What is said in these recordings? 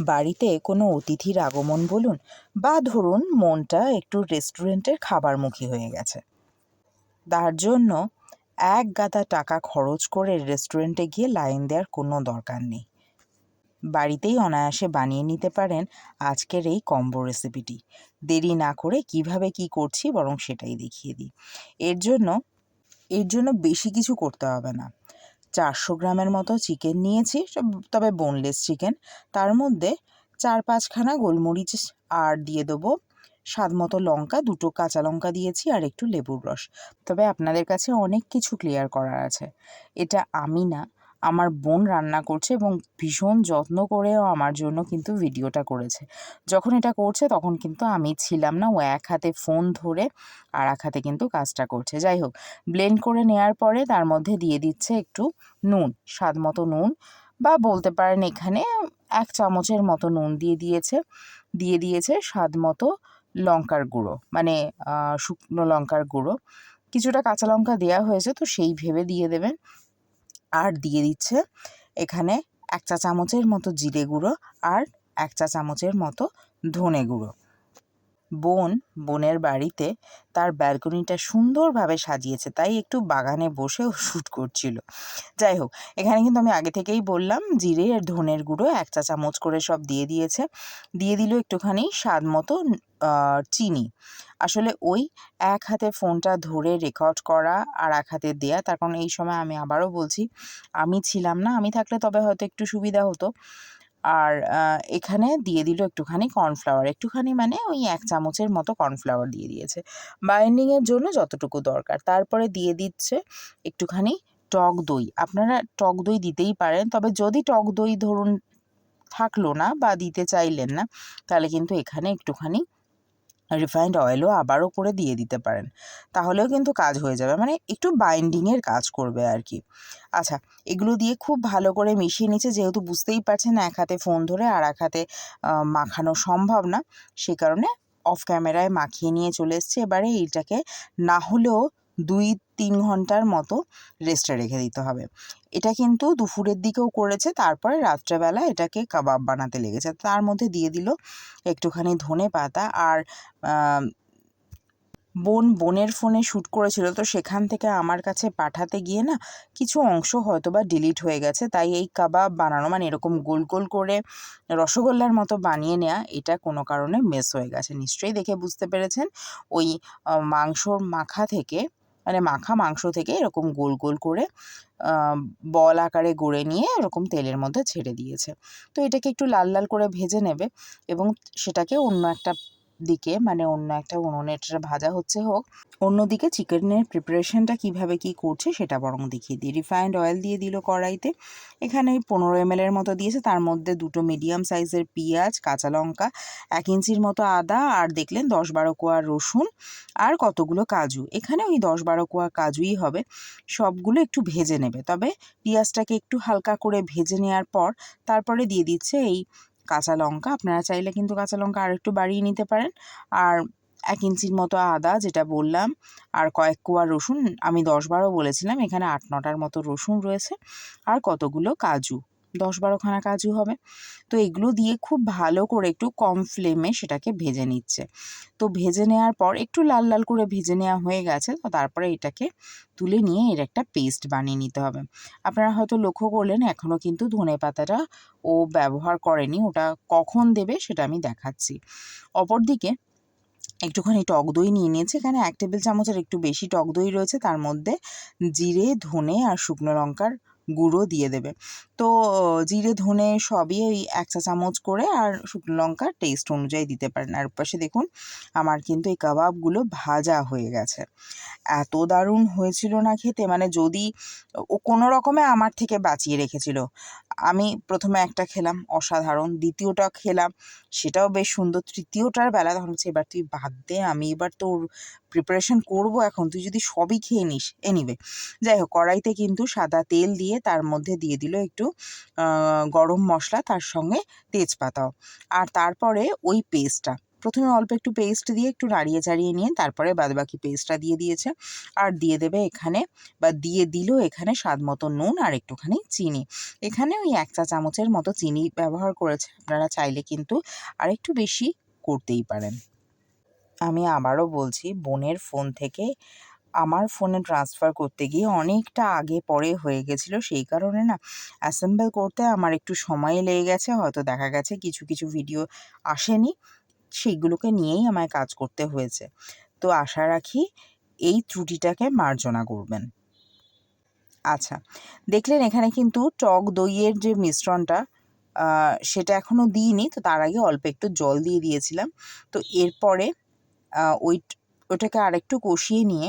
বাড়িতে কোনো অতিথির আগমন বলুন বা ধরুন মনটা একটু রেস্টুরেন্টের খাবারমুখী হয়ে গেছে। তার জন্য এক গাদা টাকা খরচ করে রেস্টুরেন্টে গিয়ে লাইন দেওয়ার কোনো দরকার নেই। বাড়িতেই অনায়াসে বানিয়ে নিতে পারেন আজকের এই কম্বো রেসিপিটি। দেরি না করে কীভাবে কি করছি বরং সেটাই দেখিয়ে দিই। এর জন্য এর জন্য বেশি কিছু করতে হবে না। চারশো গ্রামের মতো চিকেন নিয়েছি তবে বোনলেস চিকেন তার মধ্যে চার পাঁচখানা গোলমরিচ আর দিয়ে দেবো। স্বাদ মতো লঙ্কা, দুটো কাঁচা লঙ্কা দিয়েছি আর একটু লেবুর রস। তবে আপনাদের কাছে অনেক কিছু ক্লিয়ার করার আছে। এটা আমি না আমার বোন রান্না করছে এবং ভীষণ যত্ন করেও আমার জন্য কিন্তু ভিডিওটা করেছে। যখন এটা করছে তখন কিন্তু আমি ছিলাম না, ও এক হাতে ফোন ধরে আর এক হাতে কিন্তু কাজটা করছে। যাই হোক ব্লেন্ড করে নেওয়ার পরে তার মধ্যে দিয়ে দিচ্ছে একটু নুন, স্বাদ মতো নুন বা বলতে পারেন এখানে এক চামচের মতো নুন দিয়ে দিয়েছে। দিয়ে দিয়েছে স্বাদ মতো লঙ্কার গুঁড়ো মানে শুকনো লঙ্কার গুঁড়ো। কিছুটা কাঁচা লঙ্কা দেওয়া হয়েছে তো সেই ভেবে দিয়ে দেবেন। আর দিয়ে দিচ্ছে এখানে এক চা চামচের মতো জিরে গুঁড়ো আর এক চা চামচের মতো ধনে গুঁড়ো। বোন বোনের বাড়িতে তার ব্যালকনিটা সুন্দরভাবে সাজিয়েছে, তাই একটু বাগানে বসেও শ্যুট করছিল। যাই হোক, এখানে কিন্তু আমি আগে থেকেই বললাম, জিরে আর ধনের গুঁড়ো এক চা চামচ করে সব দিয়ে দিয়েছে। দিয়ে দিল একটুখানি স্বাদ মতো চিনি। আসলে ওই এক হাতে ফোনটা ধরে রেকর্ড করা আর এক হাতে দেয়া, তার কারণ এই সময় আমি আবারও বলছি, আমি ছিলাম না, আমি থাকলে তবে হয়তো একটু সুবিধা হতো। আর এখানে দিয়ে দিল একটুখানি কর্নফ্লাওয়ার একটুখানি মানে ওই এক চামচের মতো কর্নফ্লাওয়ার দিয়ে দিয়েছে। বাইন্ডিংয়ের জন্য যতটুকু দরকার। তারপরে দিয়ে দিচ্ছে একটুখানি টক দই। আপনারা টক দই দিতেই পারেন, তবে যদি টক দই ধরুন থাকল না বা দিতে চাইলেন না, তাহলে কিন্তু এখানে একটুখানি রিফাইন্ড অয়েলও আবারও করে দিয়ে দিতে পারেন। তাহলেও কিন্তু কাজ হয়ে যাবে। মানে একটু বাইন্ডিংয়ের কাজ করবে আর কি। আচ্ছা এগুলো দিয়ে খুব ভালো করে মিশিয়ে নিচ্ছে যেহেতু বুঝতেই পারছেন এক হাতে ফোন ধরে আর এক হাতে মাখানো সম্ভব না। সে কারণে অফ ক্যামেরায় মাখিয়ে নিয়ে চলে এসছে। এবারে এইটাকে না হলেও দুই তিন ঘণ্টার মতো রেস্টে রেখে দিতে হবে। এটা কিন্তু দুপুরের দিকেও করেছে, তারপরে রাত্রেবেলা এটাকে কাবাব বানাতে লেগেছে। তার মধ্যে দিয়ে দিল একটুখানি ধনে পাতা আর বোন বোনের ফোনে শ্যুট করেছিল। তো সেখান থেকে আমার কাছে পাঠাতে গিয়ে না কিছু অংশ হয়তো বা ডিলিট হয়ে গেছে। তাই এই কাবাব বানানো মানে এরকম গোল গোল করে রসগোল্লার মতো বানিয়ে নেওয়া এটা কোনো কারণে মিস হয়ে গেছে। নিশ্চয়ই দেখে বুঝতে পেরেছেন, ওই মাংসর মাখা থেকে মানে মাখা মাংস থেকে এরকম গোল গোল করে বল আকারে গড়ে নিয়ে এরকম তেলের মধ্যে ছেড়ে দিয়েছে। তো এটাকে একটু লাল লাল করে ভেজে নেবে এবং সেটাকে অন্য একটা দিকে মানে অন্য একটা উনুনে এটা ভাজা হচ্ছে হোক, অন্যদিকে চিকেনের প্রিপারেশনটা কীভাবে কি করছে সেটা বরং দেখিয়ে দিই। রিফাইন্ড অয়েল দিয়ে দিল কড়াইতে, এখানে পনেরো এম এর মতো দিয়েছে, তার মধ্যে দুটো মিডিয়াম সাইজের পেঁয়াজ, কাঁচা লঙ্কা, এক ইঞ্চির মতো আদা, আর দেখলেন দশ বারো কোয়া রসুন, আর কতগুলো কাজু। এখানে ওই দশ বারো কোয়া কাজুই হবে, সবগুলো একটু ভেজে নেবে। তবে পেঁয়াজটাকে একটু হালকা করে ভেজে নেওয়ার পর, তারপরে দিয়ে দিচ্ছে এই কাঁচা লঙ্কা। আপনারা চাইলে কিন্তু কাঁচা লঙ্কা আর একটু বাড়িয়ে নিতে পারেন। আর এক ইঞ্চির মতো আদা, যেটা বললাম, আর কয়েক কোয়া রসুন, আমি দশ বারো বলেছিলাম, এখানে আট নটার মতো রসুন রয়েছে। আর কতগুলো কাজু। দশ বারোখানা কাজু হবে। তো এগুলো দিয়ে খুব ভালো করে একটু কম ফ্লেমে সেটাকে ভেজে নিচ্ছে। তো ভেজে নেওয়ার পর একটু লাল লাল করে ভেজে নেওয়া হয়ে গেছে। তো তারপরে এটাকে তুলে নিয়ে এর একটা পেস্ট বানিয়ে নিতে হবে। আপনারা হয়তো লক্ষ্য করলেন এখনও কিন্তু ধনে পাতাটা ও ব্যবহার করেনি। ওটা কখন দেবে সেটা আমি দেখাচ্ছি। অপরদিকে একটুখানি টক দই নিয়ে নিয়েছি। এখানে এক টেবিল চামচের একটু বেশি টক দই রয়েছে। তার মধ্যে জিরে, ধনে আর শুকনো লঙ্কার গুঁড়ো দিয়ে দেবে। তো, জিরে, ধনে সবই ওই এক চা চামচ করে আর শুকনো লঙ্কা টেস্ট অনুযায়ী দিতে পারেন। আর পাশে দেখুন, আমার কিন্তু এই কাবাবগুলো ভাজা হয়ে গেছে। এত দারুণ হয়েছিল না খেতে মানে যদি ও কোনো রকমে আমার থেকে বাঁচিয়ে রেখেছিল। আমি প্রথমে একটা খেলাম, অসাধারণ। দ্বিতীয়টা খেলাম, সেটাও বেশ সুন্দর। তৃতীয়টার বেলা তখন হচ্ছে এবার তুই বাদ দে, আমি এবার তোর প্রিপারেশন করব এখন। তুই যদি সবই খেয়ে নিস এনিবে যাই হোক, কড়াইতে কিন্তু সাদা তেল দিয়ে তার মধ্যে দিয়ে দিল একটু গরম মশলা, তার সঙ্গে তেজপাতাও। আর তারপরে ওই পেস্টটা প্রথমে অল্প একটু পেস্ট দিয়ে একটু নাড়িয়ে চাড়িয়ে নিয়ে তারপরে বাদবাকি পেস্টটা দিয়ে দিয়েছে। আর দিয়ে দেবে এখানে বা দিয়ে দিল এখানে স্বাদ মতো নুন আর একটুখানি চিনি। এখানে ওই এক চা চামচের মতো চিনি ব্যবহার করেছে, আপনারা চাইলে কিন্তু আর একটু বেশি করতেই পারেন। আমি আবারও বলছি, বোনের ফোন থেকে আমার ফোনে ট্রান্সফার করতে গিয়ে অনেকটা আগে পরে হয়ে গেছিল, সেই কারণে না অ্যাসেম্বল করতে আমার একটু সময় লেগে গেছে, হয়তো দেখা গেছে কিছু কিছু ভিডিও আসেনি। সেইগুলোকে নিয়েই আমায় কাজ করতে হয়েছে। তো আশা রাখি এই ত্রুটিটাকে মার্জনা করবেন। আচ্ছা দেখলেন এখানে কিন্তু টক দইয়ের যে মিশ্রণটা সেটা এখনও দিইনি, তো তার আগে অল্প একটু জল দিয়ে দিয়েছিলাম। তো এরপরে ওই ওটাকে আরেকটু কষিয়ে নিয়ে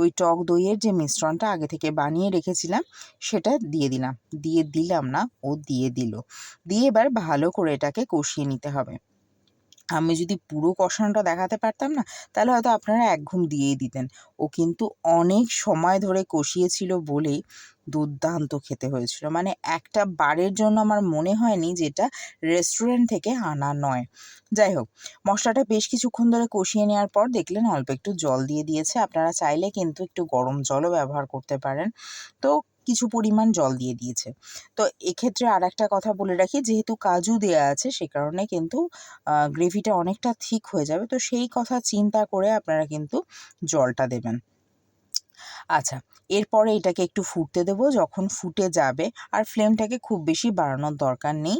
ওই টক দইয়ের যে মিশ্রণটা আগে থেকে বানিয়ে রেখেছিলাম, সেটা দিয়ে দিলাম। দিয়ে দিলাম না, ও দিয়ে দিল। দিয়ে এবার ভালো করে এটাকে কষিয়ে নিতে হবে। আমি যদি পুরো কষানোটা দেখাতে পারতাম না, তাহলে হয়তো আপনারা এক ঘুম দিয়েই দিতেন। ও কিন্তু অনেক সময় ধরে কষিয়েছিল বলেই দুর্দান্ত খেতে হয়েছিল। মানে একটা বারের জন্য আমার মনে হয়নি যেটা রেস্টুরেন্ট থেকে আনা নয়। যাই হোক, মশলাটা বেশ কিছুক্ষণ ধরে কষিয়ে নেওয়ার পর দেখলেন অল্প একটু জল দিয়ে দিয়েছে। আপনারা চাইলে কিন্তু একটু গরম জলও ব্যবহার করতে পারেন। তো কিছু পরিমাণ জল দিয়ে দিয়েছে। তো এক্ষেত্রে আর একটা কথা বলে রাখি, যেহেতু কাজু দেওয়া আছে সে কারণে কিন্তু গ্রেভিটা অনেকটা ঠিক হয়ে যাবে। তো সেই কথা চিন্তা করে আপনারা কিন্তু জলটা দেবেন। আচ্ছা এরপরে এটাকে একটু ফুটতে দেবো। যখন ফুটে যাবে, আর ফ্লেমটাকে খুব বেশি বাড়ানোর দরকার নেই,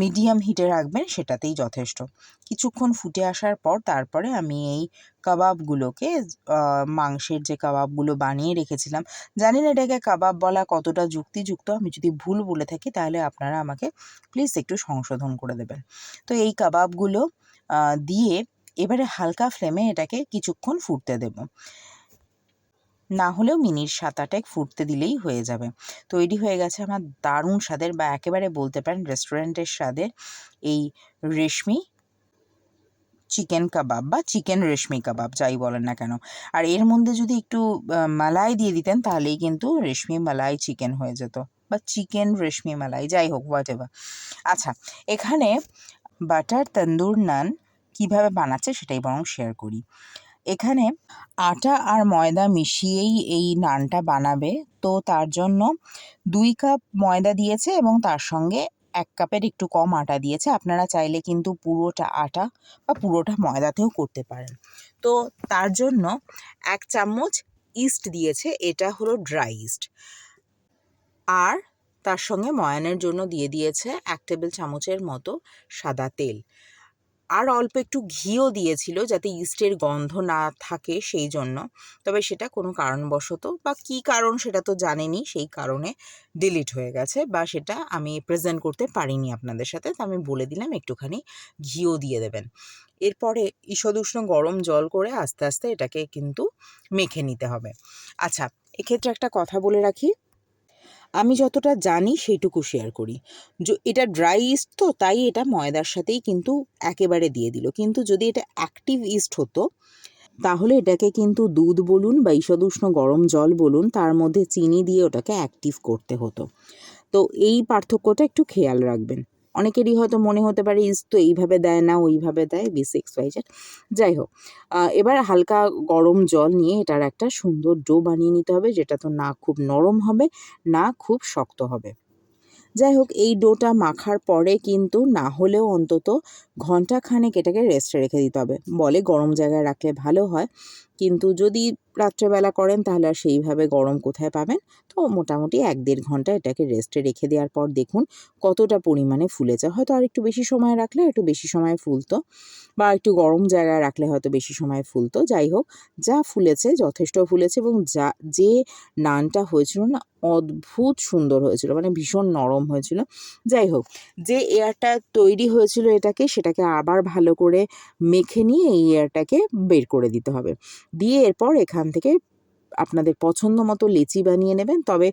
মিডিয়াম হিটে রাখবেন, সেটাতেই যথেষ্ট। কিছুক্ষণ ফুটে আসার পর, তারপরে আমি এই কাবাবগুলোকে মাংসের যে কাবাবগুলো বানিয়ে রেখেছিলাম, জানি না এটাকে কাবাব বলা কতটা যুক্তিযুক্ত, আমি যদি ভুল বলে থাকি, তাহলে আপনারা আমাকে প্লিজ একটু সংশোধন করে দেবেন। তো এই কাবাবগুলো দিয়ে এবারে হালকা ফ্লেমে এটাকে কিছুক্ষণ ফুটতে দেব। না হলেও মিনিট সাত ফুটতে দিলেই হয়ে যাবে। তৈরি হয়ে গেছে আমার দারুণ স্বাদের বা একেবারে বলতে পারেন রেস্টুরেন্টের স্বাদের এই রেশমি চিকেন কাবাব বা চিকেন রেশমি কাবাব, যাই বলেন না কেন। আর এর মধ্যে যদি একটু মালাই দিয়ে দিতেন তাহলেই কিন্তু রেশমি মালাই চিকেন হয়ে যেত বা চিকেন রেশমি মালাই, যাই হোক হোয়াট এভার আচ্ছা এখানে বাটার তন্দুর নান কীভাবে বানাচ্ছে সেটাই বরং শেয়ার করি। এখানে আটা আর ময়দা মিশিয়েই এই নানটা বানাবে। তো তার জন্য দুই কাপ ময়দা দিয়েছে এবং তার সঙ্গে এক কাপের একটু কম আটা দিয়েছে। আপনারা চাইলে কিন্তু পুরোটা আটা বা পুরোটা ময়দাতেও করতে পারেন। তো তার জন্য এক চামচ ইস্ট দিয়েছে, এটা হলো ড্রাই ইস্ট। আর তার সঙ্গে ময়ানের জন্য দিয়ে দিয়েছে এক টেবিল চামচের মতো সাদা তেল। আর অল্প একটু ঘিও দিয়েছিল যাতে ইস্টের গন্ধ না থাকে সেই জন্য। তবে সেটা কোনো কারণবশত বা কি কারণ সেটা তো জানেনি, সেই কারণে ডিলিট হয়ে গেছে বা সেটা আমি প্রেজেন্ট করতে পারিনি আপনাদের সাথে। তো আমি বলে দিলাম, একটুখানি ঘিও দিয়ে দেবেন। এরপরে ঈষদুষ্ণ গরম জল করে আস্তে আস্তে এটাকে কিন্তু মেখে নিতে হবে। আচ্ছা এক্ষেত্রে একটা কথা বলে রাখি। আমি যতটা জানি সেইটুকু শেয়ার করি। এটা ড্রাই ইস্ট তো, তাই এটা ময়দার সাথেই কিন্তু একেবারে দিয়ে দিল। কিন্তু যদি এটা অ্যাক্টিভ ইস্ট হতো, তাহলে এটাকে কিন্তু দুধ বলুন বা ঈষদ উষ্ণ গরম জল বলুন, তার মধ্যে চিনি দিয়ে ওটাকে অ্যাক্টিভ করতে হতো। তো এই পার্থক্যটা একটু খেয়াল রাখবেন। অনেকেরই হয়তো মনে হতে পারে, ইস, তো এইভাবে দেয় না, ওইভাবে দেয় বি সিক্স ওয়াই জেড যাই হোক এবার হালকা গরম জল নিয়ে এটার একটা সুন্দর ডো বানিয়ে নিতে হবে, যেটা তো না খুব নরম হবে, না খুব শক্ত হবে। যাই হোক, এই ডোটা মাখার পরে কিন্তু না হলেও অন্তত ঘণ্টা খানেক এটাকে রেস্টে রেখে দিতে হবে। বলে গরম জায়গায় রাখলে ভালো হয়, কিন্তু যদি রাত্রেবেলা করেন, তাহলে আর সেইভাবে গরম কোথায় পাবেন? তো মোটামুটি এক দেড় ঘণ্টা এটাকে রেস্টে রেখে দেওয়ার পর দেখুন কতটা পরিমাণে ফুলেছে। হয়তো আর একটু বেশি সময় রাখলে একটু বেশি সময় ফুলতো বা একটু গরম জায়গায় রাখলে হয়তো বেশি সময় ফুলতো। যাই হোক, যা ফুলেছে, যথেষ্ট ফুলেছে এবং যা, যে নানটা হয়েছিল না, অদ্ভুত সুন্দর হয়েছিল মানে ভীষণ নরম হয়েছিল। যাই হোক, যে এয়ারটা তৈরি হয়েছিল এটাকে, সেটাকে আবার ভালো করে মেখে নিয়ে এই এয়ারটাকে বের করে দিতে হবে। দিয়ে এরপর এখান থেকে আপনাদের পছন্দ মতো লেচি বানিয়ে নেবেন। তবে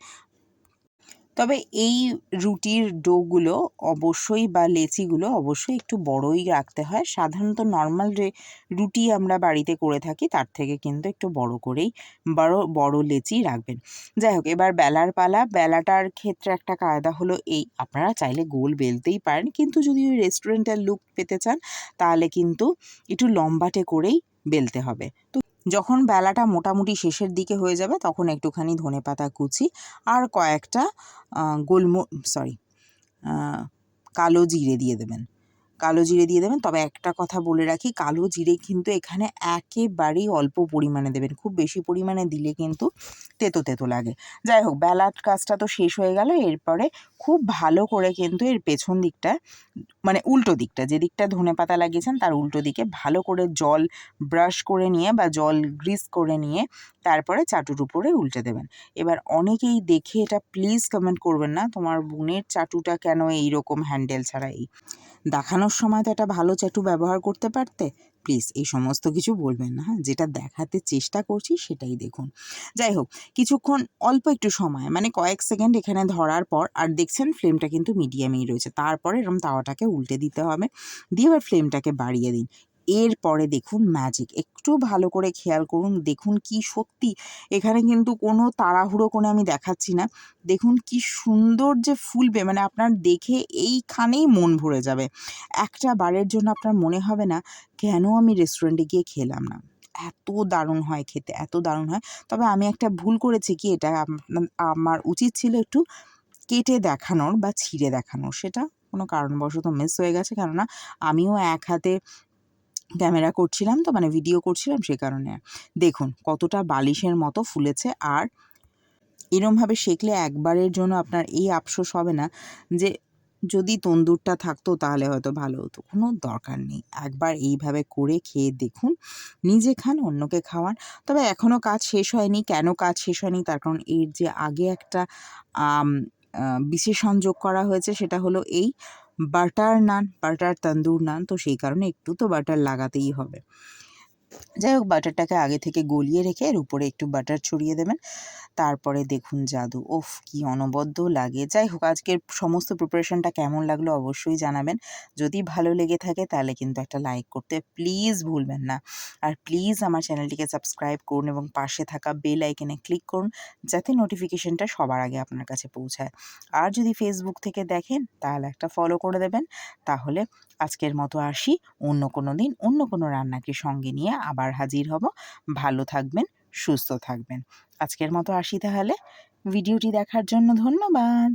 তবে এই রুটির ডোগুলো অবশ্যই বা লেচিগুলো অবশ্যই একটু বড়ই রাখতে হয়। সাধারণত নর্মাল যে রুটি আমরা বাড়িতে করে থাকি তার থেকে কিন্তু একটু বড় করেই বড় বড় লেচি রাখবেন। যাই হোক, এবার বেলার পালা। বেলাটার ক্ষেত্রে একটা কায়দা হলো এই, আপনারা চাইলে গোল বেলতেই পারেন। কিন্তু যদি ওই রেস্টুরেন্টের লুক পেতে চান, তাহলে কিন্তু একটু লম্বাটে করেই বেলতে হবে। তো যখন বেলাটা মোটামুটি শেষের দিকে হয়ে যাবে, তখন একটুখানি ধনে পাতা কুচি আর কয়েকটা গোলমো সরি কালো জিরে দিয়ে দেবেন। কালো জিরে দিয়ে দেবেন। তবে একটা কথা বলে রাখি, কালো জিরে কিন্তু এখানে একেবারেই অল্প পরিমাণে দেবেন। খুব বেশি পরিমাণে দিলে কিন্তু তেতো তেতো লাগে। যাই হোক, বেলার কাজটা তো শেষ হয়ে গেল। এরপরে খুব ভালো করে কিন্তু এর পেছন দিকটা মানে উল্টো দিকটা, যে দিকটা ধনে পাতা লাগিয়েছেন তার উল্টো দিকে ভালো করে জল ব্রাশ করে নিয়ে বা জল গ্রিস করে নিয়ে তারপরে চাটুর উপরে উল্টে দেবেন। এবার অনেকেই দেখে এটা প্লিজ কমেন্ট করবেন না, তোমার বোনের চাটুটা কেন এইরকম হ্যান্ডেল ছাড়া এই? দেখানোর সময় তো একটা ভালো চাটু ব্যবহার করতে পারতে প্লিজ এই সমস্ত কিছু বলবেন না হ্যাঁ? যেটা দেখাতে চেষ্টা করছি সেটাই দেখুন। যাই হোক, কিছুক্ষণ অল্প একটু সময় মানে কয়েক সেকেন্ড এখানে ধরার পর, আর দেখছেন ফ্লেমটা কিন্তু মিডিয়ামেই রয়েছে। তারপরে এরকম তাওয়াটাকে উল্টে দিতে হবে, দিয়ে এবার ফ্লেমটাকে বাড়িয়ে দিন। এরপরে দেখুন ম্যাজিক একটু ভালো করে খেয়াল করুন, দেখুন কি সত্যি। এখানে কিন্তু কোনো তাড়াহুড়ো করে আমি দেখাচ্ছি না। দেখুন কি সুন্দর যে ফুলবে মানে আপনার দেখে এইখানেই মন ভরে যাবে। একটা বারের জন্য আপনার মনে হবে না, কেন আমি রেস্টুরেন্টে গিয়ে খেলাম না? এত দারুণ হয় খেতে, এত দারুণ হয়। তবে আমি একটা ভুল করেছি কি, এটা আমার উচিত ছিল একটু কেটে দেখানোর বা ছিঁড়ে দেখানোর। সেটা কোনো কারণবশত মিস হয়ে গেছে, কেননা আমিও এক হাতে ক্যামেরা করছিলাম তো মানে ভিডিও করছিলাম সে কারণে। দেখুন, কতটা বালিশের মতো ফুলেছে আর এরমভাবে শেখলে একবারের জন্য আপনার এই আফসোস হবে না যে যদি তন্দুরটা থাকতো তাহলে হয়তো ভালো হতো। কোনো দরকার নেই। একবার এইভাবে করে খেয়ে দেখুন, নিজে খান, অন্যকে খাওয়ান। তবে এখনও কাজ শেষ হয়নি। কেন কাজ শেষ হয়নি? তার কারণ এর যে আগে একটা বিশেষণ যোগ করা হয়েছে সেটা হলো এই বাটার নান বাটার তন্দুর নান তো সেই কারণে একটু তো বাটার লাগাতেই হবে। যাই হোক, বাটারটাকে আগে থেকে গলিয়ে রেখে এর উপরে একটু বাটার ছড়িয়ে দেবেন। তারপরে দেখুন জাদু। ওফ, কি অনবদ্য লাগে। যাই হোক, আজকের সমস্ত প্রিপারেশনটা কেমন লাগল অবশ্যই জানাবেন। যদি ভালো লেগে থাকে, তাহলে কিন্তু একটা লাইক করতে প্লিজ ভুলবেন না। আর প্লিজ আমার চ্যানেলটিকে সাবস্ক্রাইব করুন এবং পাশে থাকা বেল আইকনে ক্লিক করুন, যাতে নোটিফিকেশনটা সবার আগে আপনার কাছে পৌঁছায়। আর যদি ফেসবুক থেকে দেখেন, তাহলে একটা ফলো করে দেবেন। তাহলে আজকের মতো আসি। অন্য কোনো দিন অন্য কোনো রান্নাকে সঙ্গে নিয়ে আবার হাজির হব। ভালো থাকবেন, সুস্থ থাকবেন। আজকের মতো আসি তাহলে। ভিডিওটি দেখার জন্য ধন্যবাদ।